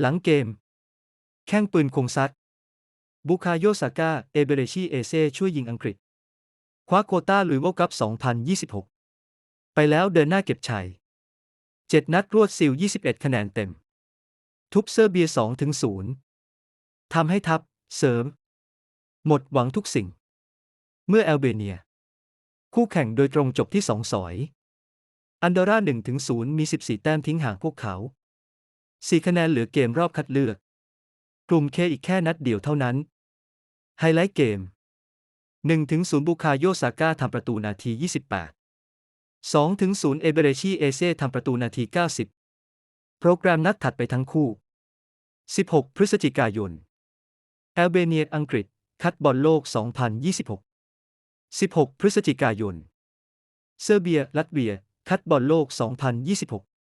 หลังเกม แข้งปืนคงซัดบุคาโยซาก้า เอเบเรชีเอเซ่ช่วยยิงอังกฤษ คว้าโควต้าลุยโวกัป2026 ไปแล้วเดินหน้าเก็บชัย 7 นัดรวดซิล 21 คะแนนเต็ม ทุบเซอร์เบีย2-0ทำให้ทัพ เสริม หมดหวังทุกสิ่ง เมื่อแอลเบเนีย คู่แข่งโดยตรงจบที่ 2 สอย อันดอร่า1-0มี 14 แต้มทิ้งห่างพวกเขา 4 คะแนนเหลือเกมรอบคัดเลือก กลุ่มเคอีกแค่นัดเดียวเท่านั้น ไฮไลท์เกม 1-0 บุคาโยซาก้าทำประตูนาที 28 2-0 เอเบเรชีเอเซ่ทำประตูนาที 90 โปรแกรมนัดถัดไปทั้งคู่ 16 พฤศจิกายน แอลเบเนียอังกฤษ คัดบอลโลก 2026 16 พฤศจิกายน เซอร์เบีย ลัตเวีย คัดบอลโลก 2026